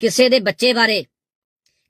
ਕਿਸੇ ਦੇ ਬੱਚੇ ਬਾਰੇ,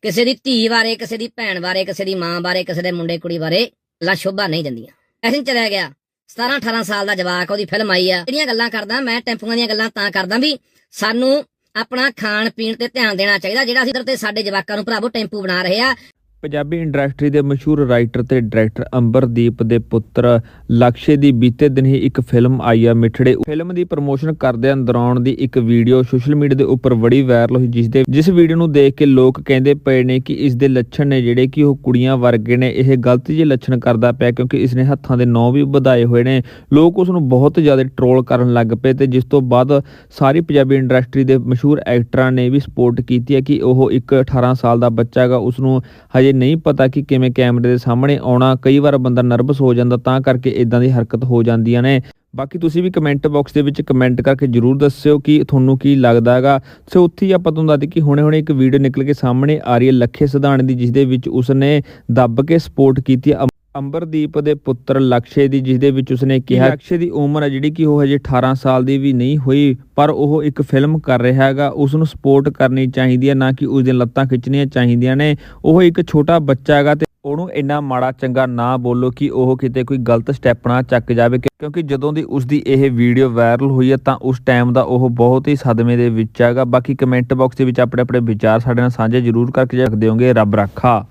ਕਿਸੇ ਦੀ ਧੀ ਬਾਰੇ, ਕਿਸੇ ਦੀ ਭੈਣ ਬਾਰੇ, ਕਿਸੇ ਦੀ ਮਾਂ ਬਾਰੇ, ਕਿਸੇ ਦੇ ਮੁੰਡੇ ਕੁੜੀ ਬਾਰੇ ਗੱਲਾਂ ਸ਼ੋਭਾ ਨਹੀਂ ਦਿੰਦੀਆਂ। ਐਸੀ ਚਲਿਆ ਗਿਆ। 17 18 ਸਾਲ ਦਾ ਜਵਾਕ, ਉਹਦੀ ਫਿਲਮ ਆਈ ਆ। ਜਿਹੜੀਆਂ ਗੱਲਾਂ ਕਰਦਾ, ਮੈਂ ਟੈਂਪੂਆਂ ਦੀਆਂ ਗੱਲਾਂ ਤਾਂ ਕਰਦਾ ਵੀ ਸਾਨੂੰ ਆਪਣਾ ਖਾਣ ਪੀਣ ਤੇ ਧਿਆਨ ਦੇਣਾ ਚਾਹੀਦਾ, ਜਿਹੜਾ ਅਸੀਂ ਤੇ ਸਾਡੇ ਜਵਾਕਾਂ ਨੂੰ ਭਰਾਵੋ ਟੈਂਪੂ ਬਣਾ ਰਹੇ ਆ। ਪੰਜਾਬੀ ਇੰਡਸਟਰੀ ਦੇ ਮਸ਼ਹੂਰ ਰਾਈਟਰ ਤੇ ਡਾਇਰੈਕਟਰ ਅੰਬਰਦੀਪ ਦੇ ਪੁੱਤਰ ਲਕਸ਼ੇ ਦੀ ਬੀਤੇ ਦਿਨ ਹੀ ਇੱਕ ਫਿਲਮ ਆਈ ਆ ਮਿੱਠੜੇ ਫਿਲਮ ਦੀ ਪ੍ਰਮੋਸ਼ਨ ਕਰਦਿਆਂ ਦੌਰਾਨ ਦੀ ਇੱਕ ਵੀਡੀਓ ਸੋਸ਼ਲ ਮੀਡੀਆ ਦੇ ਉੱਪਰ ਬੜੀ ਵਾਇਰਲ ਹੋਈ, ਜਿਸ ਦੇ ਜਿਸ ਵੀਡੀਓ ਨੂੰ ਦੇਖ ਕੇ ਲੋਕ ਕਹਿੰਦੇ ਪਏ ਨੇ ਕਿ ਇਸ ਦੇ ਲੱਛਣ ਨੇ ਜਿਹੜੇ ਕਿ ਉਹ ਕੁੜੀਆਂ ਵਰਗੇ ਨੇ। ਇਹ ਗਲਤ ਜਿਹੇ ਲੱਛਣ ਕਰਦਾ ਪਿਆ ਕਿਉਂਕਿ ਇਸ ਨੇ ਹੱਥਾਂ ਦੇ ਨੌ ਵੀ ਵਧਾਏ ਹੋਏ ਨੇ। ਲੋਕ ਉਸ ਨੂੰ ਬਹੁਤ ਜ਼ਿਆਦਾ ਟ੍ਰੋਲ ਕਰਨ ਲੱਗ ਪਏ ਤੇ ਜਿਸ ਤੋਂ ਬਾਅਦ ਸਾਰੀ ਪੰਜਾਬੀ ਇੰਡਸਟਰੀ ਦੇ ਮਸ਼ਹੂਰ ਐਕਟਰਾਂ ਨੇ ਵੀ ਸਪੋਰਟ ਕੀਤੀ ਹੈ ਕਿ ਉਹ ਇੱਕ 18 ਸਾਲ ਦਾ ਬੱਚਾ ਹੈਗਾ, ਉਸ ਨੂੰ ਹਜੇ ਨਹੀਂ ਪਤਾ ਕਿ ਕਿਵੇਂ ਕੈਮਰੇ ਦੇ ਸਾਹਮਣੇ ਆਉਣਾ, ਕਈ ਵਾਰ ਬੰਦਾ ਨਰਵਸ ਹੋ ਜਾਂਦਾ ਤਾਂ ਕਰਕੇ ਇਦਾਂ ਦੀ ਹਰਕਤ ਹੋ ਜਾਂਦੀਆਂ ਨੇ। ਬਾਕੀ ਤੁਸੀਂ ਵੀ ਕਮੈਂਟ ਬਾਕਸ ਦੇ ਵਿੱਚ ਕਮੈਂਟ ਕਰਕੇ ਜਰੂਰ ਦੱਸਿਓ ਕਿ ਤੁਹਾਨੂੰ ਕੀ ਲੱਗਦਾ ਹੈਗਾ। ਸੋ ਉੱਥੇ ਹੀ ਆਪਾਂ ਤੁਹਾਨੂੰ ਦੱਸਦੇ ਕਿ ਹੁਣੇ-ਹੁਣੇ ਇੱਕ ਵੀਡੀਓ ਨਿਕਲ ਕੇ ਸਾਹਮਣੇ ਆ ਰਹੀ ਹੈ ਲੱਖੇ ਸਿਧਾਣੇ ਦੀ ਜਿਸ ਦੇ ਵਿੱਚ ਉਸਨੇ ਦੱਬ ਕੇ ਸਪੋਰਟ ਕੀਤੀ ਅੰਬਰਦੀਪ ਦੇ ਪੁੱਤਰ ਲਕਸ਼ੇ ਦੀ ਜਿਸ ਦੇ ਵਿੱਚ ਉਸਨੇ ਕਿਹਾ ਲਕਸ਼ੇ ਦੀ ਉਮਰ ਹੈ ਜਿਹੜੀ ਕਿ ਉਹ ਹਜੇ 18 ਸਾਲ ਦੀ ਵੀ ਨਹੀਂ ਹੋਈ ਪਰ ਉਹ ਇੱਕ ਫਿਲਮ ਕਰ ਰਿਹਾ ਹੈਗਾ। ਉਸ ਨੂੰ ਸਪੋਰਟ ਕਰਨੀ ਚਾਹੀਦੀ ਹੈ ਨਾ ਕਿ ਉਸ ਦੀਆਂ ਲੱਤਾਂ ਖਿੱਚਣੀਆਂ ਚਾਹੀਦੀਆਂ ਨੇ। ਉਹ ਇੱਕ ਛੋਟਾ ਬੱਚਾ ਹੈਗਾ ਤੇ ਉਹਨੂੰ ਇੰਨਾ ਮਾੜਾ ਚੰਗਾ ਨਾ ਬੋਲੋ ਕਿ ਉਹ ਕਿਤੇ ਕੋਈ ਗਲਤ ਸਟੈਪ ਨਾ ਚੱਕ ਜਾਵੇ ਕਿਉਂਕਿ ਜਦੋਂ ਦੀ ਉਸ ਦੀ ਇਹ ਵੀਡੀਓ ਵਾਇਰਲ ਹੋਈ ਹੈ ਤਾਂ ਉਸ ਟਾਈਮ ਦਾ ਉਹ ਬਹੁਤ ਹੀ ਸਦਮੇ ਦੇ ਵਿੱਚ ਹੈਗਾ। ਬਾਕੀ ਕਮੈਂਟ ਬਾਕਸ ਦੇ ਵਿੱਚ ਆਪਣੇ ਆਪਣੇ ਵਿਚਾਰ ਸਾਡੇ ਨਾਲ ਸਾਂਝੇ ਜ਼ਰੂਰ ਕਰਕੇ ਰੱਖ ਦਿਓਗੇ ਰੱਬ ਰੱਖਾ।